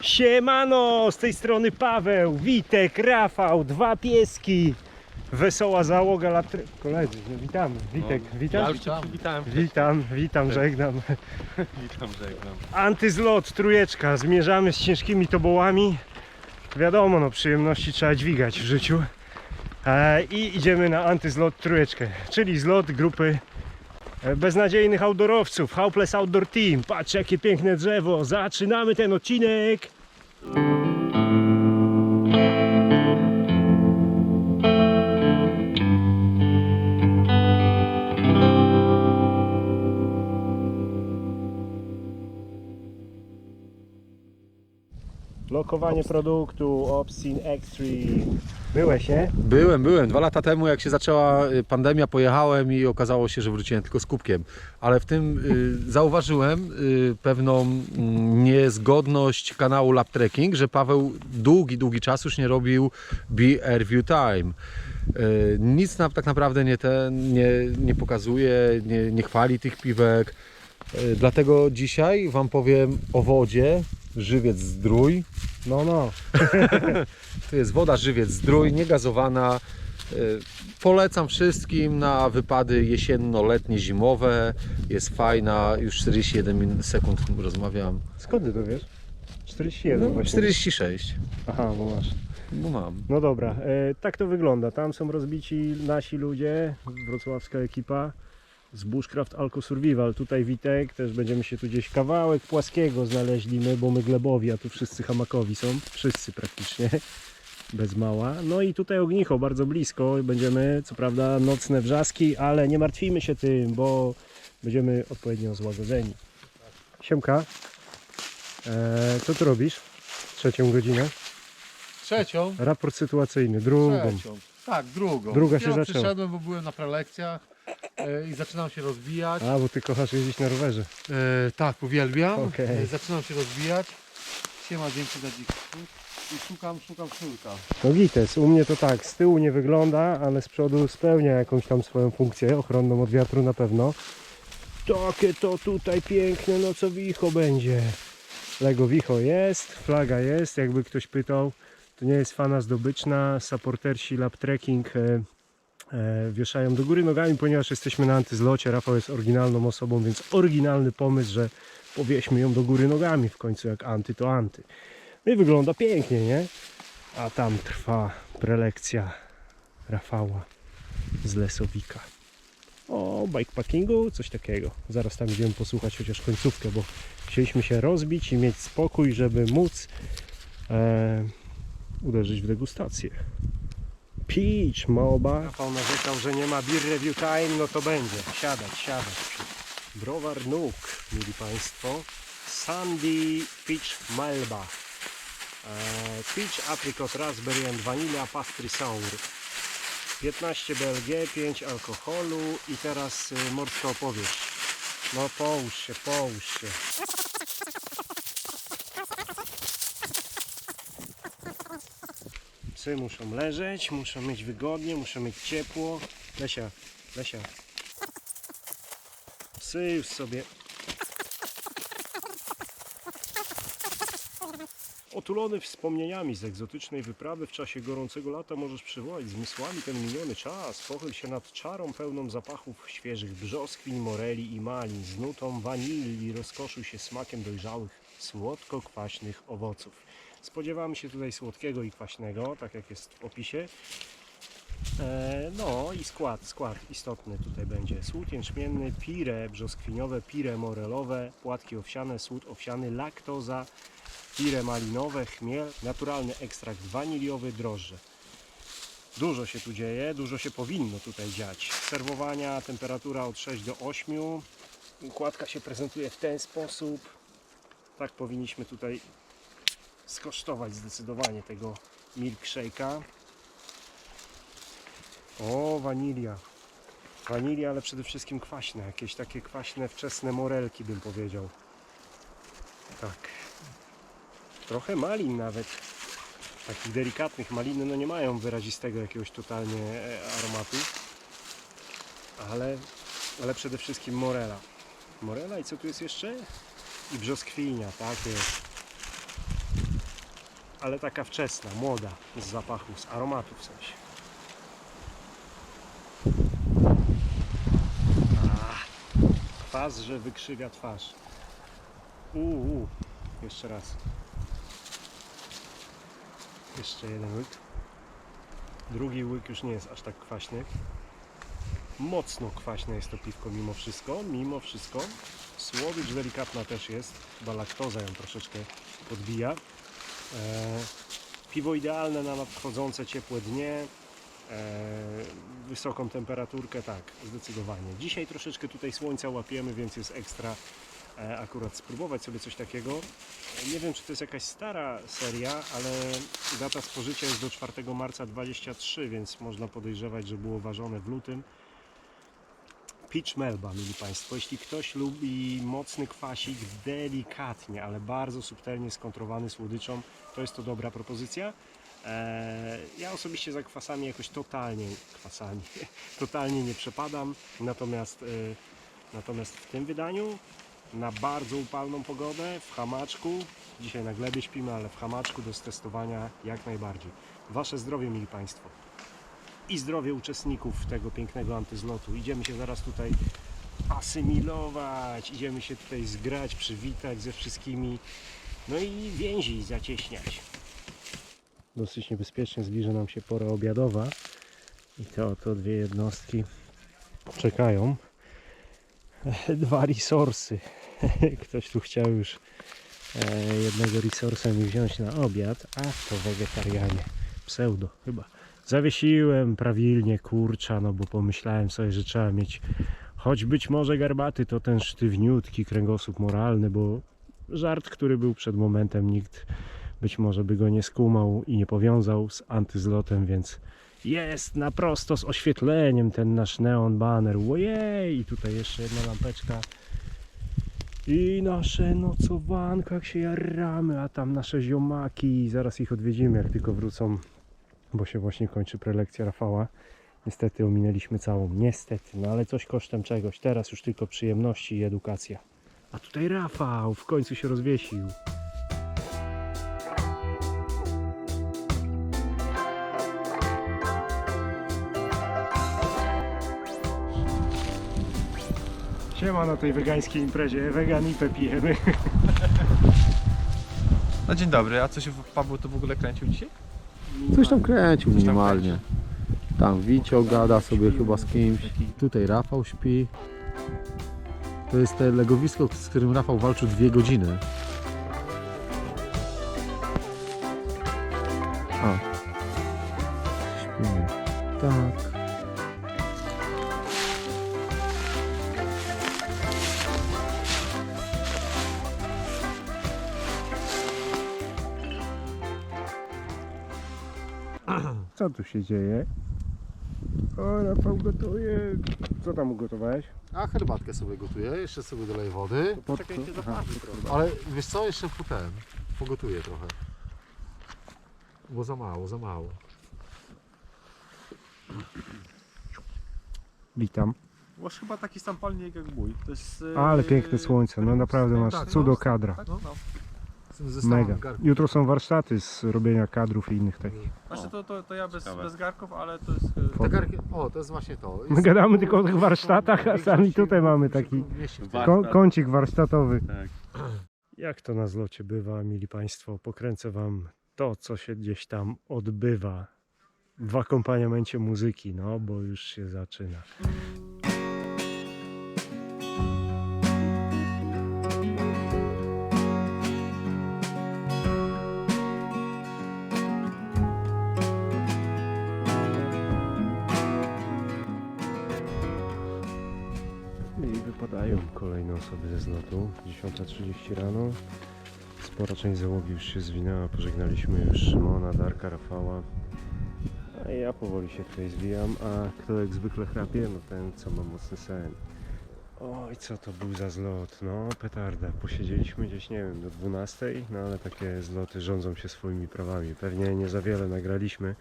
Siemano, z tej strony Paweł, Witek, Rafał, dwa pieski. Wesoła załoga latry... Koledzy, no witamy. Witek, witam. Ja już cię przywitałem. Witam, witam, żegnam. Witam, żegnam. Antyzlot, trójeczka, zmierzamy z ciężkimi tobołami. Wiadomo, no przyjemności trzeba dźwigać w życiu. E, I idziemy na antyzlot trójeczkę, czyli zlot grupy beznadziejnych outdoorowców, Hopeless Outdoor Team. Patrz jakie piękne drzewo, zaczynamy ten odcinek. Lokowanie produktu, Obscene Extreme. Byłeś, nie? Byłem, byłem. Dwa lata temu, jak się zaczęła y, pandemia, pojechałem i okazało się, że wróciłem tylko z kubkiem. Ale w tym y, zauważyłem y, pewną mm, niezgodność kanału Lab Trekking, że Paweł długi, długi czas już nie robił Be View Time. Y, nic nam tak naprawdę nie, ten, nie, nie pokazuje, nie, nie chwali tych piwek. Y, dlatego dzisiaj Wam powiem o wodzie, żywiec zdrój. No, no. To jest woda żywiec zdrój, niegazowana. Y, Polecam wszystkim na wypady jesienno-letnie, zimowe. Jest fajna, już 41 min- sekund rozmawiam. Skąd ty to wiesz? 41 No, właśnie. 46, Aha, bo masz. bo mam. No dobra, e, tak to wygląda. Tam są rozbici nasi ludzie, wrocławska ekipa z Bushcraft Alco Survival. Tutaj Witek, też będziemy się tu gdzieś kawałek płaskiego znaleźli my, bo my glebowi, a tu wszyscy hamakowi są. Wszyscy praktycznie, bez mała. No i tutaj ognicho, bardzo blisko. Będziemy, co prawda, nocne wrzaski, ale nie martwimy się tym, bo będziemy odpowiednio złagodzeni. Siemka, e, co tu robisz? Trzecią godzinę? Trzecią? Raport sytuacyjny, drugą. Trzecią. Tak, drugą. Druga się Dopiero zaczęła. przyszedłem, bo byłem na prelekcjach e, i zaczynam się rozwijać. A, bo ty kochasz jeździć na rowerze. E, tak, uwielbiam. Okej. E, zaczynam się rozwijać. Siema, dzięki za dzik. I szukam, szukam sznurka. No gites, u mnie to tak, z tyłu nie wygląda, ale z przodu spełnia jakąś tam swoją funkcję, ochronną od wiatru na pewno. Takie to tutaj piękne, no co wicho będzie. Lego wicho jest, flaga jest, jakby ktoś pytał. To nie jest fana zdobyczna, supportersi Lab Trekking e, wieszają do góry nogami, ponieważ jesteśmy na antyzlocie. Rafał jest oryginalną osobą, więc oryginalny pomysł, że powieśmy ją do góry nogami w końcu, jak anty to anty. No i wygląda pięknie, nie? A tam trwa prelekcja Rafała z Lesowika. O bikepackingu, coś takiego. Zaraz tam idziemy posłuchać chociaż końcówkę, bo chcieliśmy się rozbić i mieć spokój, żeby móc e, uderzyć w degustację. Peach, Moba. Rafał narzekał, że nie ma beer review time, no to będzie. Siadać, siadać. Browar Nook, mieli Państwo. Sandy Peach Melba. E, Peach, apricot, raspberry and vanilla pastry sour. 15 BLG, 5 alkoholu i teraz y, morska opowieść. No połóż się, połóż się. Psy muszą leżeć, muszą mieć wygodnie, muszą mieć ciepło. Lesia, Lesia. Psy już sobie Otulony wspomnieniami z egzotycznej wyprawy w czasie gorącego lata możesz przywołać zmysłami ten miniony czas. Pochyl się nad czarą pełną zapachów świeżych brzoskwiń, moreli i malin, z nutą wanilii, rozkoszuj się smakiem dojrzałych, słodko-kwaśnych owoców. Spodziewamy się tutaj słodkiego i kwaśnego, tak jak jest w opisie. E, no i skład, skład istotny tutaj będzie. Słód jęczmienny, pire brzoskwiniowe, pire morelowe, płatki owsiane, słód owsiany, laktoza, pire malinowe, chmiel, naturalny ekstrakt waniliowy, drożdże. Dużo się tu dzieje, dużo się powinno tutaj dziać. Serwowania, temperatura od 6 do 8. Układka się prezentuje w ten sposób. Tak powinniśmy tutaj skosztować zdecydowanie tego milkshake'a. O, wanilia. Wanilia, ale przede wszystkim kwaśne. Jakieś takie kwaśne, wczesne morelki bym powiedział. Tak. Trochę malin nawet. Takich delikatnych maliny no nie mają wyrazistego jakiegoś totalnie e, aromatu. Ale, ale przede wszystkim morela. Morela i co tu jest jeszcze? I brzoskwinia, tak jest. Ale taka wczesna, młoda, z zapachu, z aromatu w sensie. Kwas, że wykrzywia twarz. Uuu, jeszcze raz. Jeszcze jeden łyk. Drugi łyk już nie jest aż tak kwaśny. Mocno kwaśne jest to piwko mimo wszystko, mimo wszystko. Słodycz delikatna też jest, chyba laktoza ją troszeczkę podbija. E, piwo idealne na nadchodzące ciepłe dnie. E, wysoką temperaturkę, tak, zdecydowanie. Dzisiaj troszeczkę tutaj słońca łapiemy, więc jest ekstra e, akurat spróbować sobie coś takiego. Nie wiem, czy to jest jakaś stara seria, ale data spożycia jest do 4 marca 23, więc można podejrzewać, że było ważone w lutym. Peach Melba, mili Państwo. Jeśli ktoś lubi mocny kwasik, delikatnie, ale bardzo subtelnie skontrowany słodyczą, to jest to dobra propozycja. Eee, ja osobiście za kwasami jakoś totalnie, kwasami, totalnie nie przepadam, natomiast, e, natomiast w tym wydaniu na bardzo upalną pogodę, w hamaczku, dzisiaj na glebie śpimy, ale w hamaczku do stestowania jak najbardziej. Wasze zdrowie, mili Państwo i zdrowie uczestników tego pięknego antyzlotu. Idziemy się zaraz tutaj asymilować, idziemy się tutaj zgrać, przywitać ze wszystkimi, no i więzi zacieśniać. Dosyć niebezpiecznie zbliża nam się pora obiadowa i te oto dwie jednostki czekają. Dwa resursy. Ktoś tu chciał już e, jednego resursa mi wziąć na obiad, a to wegetarianie. Pseudo chyba. Zawiesiłem prawilnie kurcza, no bo pomyślałem sobie, że trzeba mieć choć być może garbaty, to ten sztywniutki kręgosłup moralny, bo żart, który był przed momentem, nikt być może by go nie skumał i nie powiązał z antyzlotem, więc jest na prosto z oświetleniem ten nasz neon banner. Ojej, i tutaj jeszcze jedna lampeczka. I nasze nocowanko, jak się jaramy, a tam nasze ziomaki, zaraz ich odwiedzimy, jak tylko wrócą bo się właśnie kończy prelekcja Rafała. Niestety ominęliśmy całą. Niestety, no ale coś kosztem czegoś. Teraz już tylko przyjemności i edukacja. A tutaj Rafał w końcu się rozwiesił. Siema na tej wegańskiej imprezie. Weganipę pijemy. No dzień dobry, a co się Paweł tu w ogóle kręcił dzisiaj? Coś tam kręcił minimalnie. Tam Wicio gada sobie chyba z kimś. Tutaj Rafał śpi. To jest te legowisko, z którym Rafał walczył dwie godziny. A. Śpimy. Tak. Co tu się dzieje? O, Rafał gotuje. Co tam ugotowałeś? A herbatkę sobie gotuję, jeszcze sobie doleję wody. Pod Czekaj, Aha. zobaczy trochę. Ale wiesz co, jeszcze po ten, pogotuję trochę. Bo za mało, za mało. Witam. Masz chyba taki sam palnik jak mój. To jest, Ale piękne słońce, no naprawdę masz Tak, no. cudo kadra. Tak, no. Z tym zestawem Mega. garnków. Jutro są warsztaty z robienia kadrów i innych takich. Znaczy to, to, to ja bez, Ciekawe. bez garków, ale to jest... e, Te garki, o, to jest właśnie to. My gadamy tylko o tych warsztatach, a sami tutaj mamy taki Ko kącik warsztatowy. Tak. Jak to na zlocie bywa, mili Państwo, pokręcę Wam to, co się gdzieś tam odbywa w akompaniamencie muzyki, no bo już się zaczyna. Osoby ze zlotu. 10.30 rano. Spora część załogi już się zwinęła. Pożegnaliśmy już Szymona, Darka, Rafała. A ja powoli się tutaj zwijam. A kto jak zwykle chrapie? No ten, co ma mocny sen. Oj, co to był za zlot? No, petarda. Posiedzieliśmy gdzieś, nie wiem, do 12, no ale takie zloty rządzą się swoimi prawami. Pewnie nie za wiele nagraliśmy,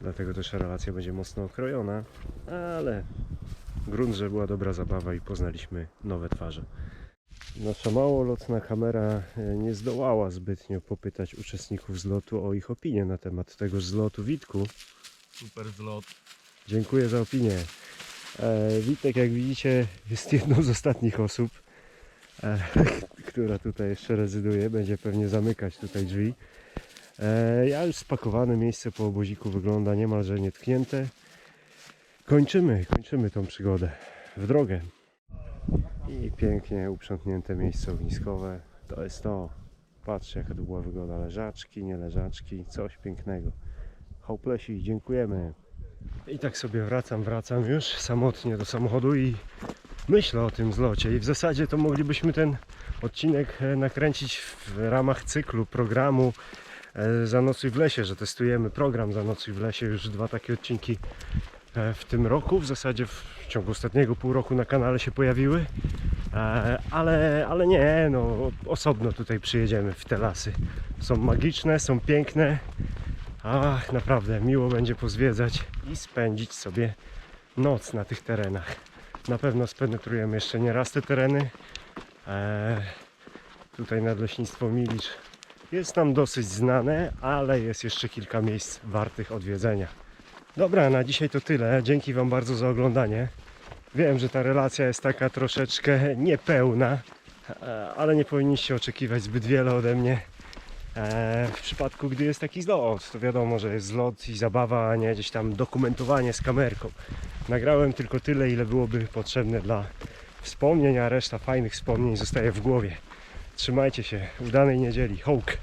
dlatego też relacja będzie mocno okrojona, ale grunt, że była dobra zabawa i poznaliśmy nowe twarze. Nasza małolotna kamera e, nie zdołała zbytnio popytać uczestników zlotu o ich opinię na temat tego zlotu Witku. Super zlot. Dziękuję za opinię. E, Witek, jak widzicie, jest jedną z ostatnich osób, e, która tutaj jeszcze rezyduje. Będzie pewnie zamykać tutaj drzwi. E, ja już spakowany, miejsce po oboziku wygląda niemalże nietknięte. Kończymy, kończymy tą przygodę. W drogę. I pięknie uprzątnięte miejsce ogniskowe. To jest to. Patrzcie, jaka tu była wygoda. Leżaczki, nie leżaczki. Coś pięknego. Hopelesi, dziękujemy. I tak sobie wracam, wracam już samotnie do samochodu i myślę o tym zlocie. I w zasadzie to moglibyśmy ten odcinek e, nakręcić w ramach cyklu programu e, Zanocuj w lesie, że testujemy program Zanocuj w lesie. Już dwa takie odcinki w tym roku. W zasadzie w ciągu ostatniego pół roku na kanale się pojawiły. E, Ale, ale nie, no osobno tutaj przyjedziemy w te lasy. Są magiczne, są piękne. Ach, naprawdę miło będzie pozwiedzać i spędzić sobie noc na tych terenach. Na pewno spenetrujemy jeszcze nie raz te tereny. Eee, tutaj nadleśnictwo Milicz jest nam dosyć znane, ale jest jeszcze kilka miejsc wartych odwiedzenia. Dobra, na dzisiaj to tyle. Dzięki Wam bardzo za oglądanie. Wiem, że ta relacja jest taka troszeczkę niepełna, e, ale nie powinniście oczekiwać zbyt wiele ode mnie. E, w przypadku, gdy jest taki zlot, to wiadomo, że jest zlot i zabawa, a nie gdzieś tam dokumentowanie z kamerką. Nagrałem tylko tyle, ile byłoby potrzebne dla wspomnień, a reszta fajnych wspomnień zostaje w głowie. Trzymajcie się, udanej niedzieli. Hołk!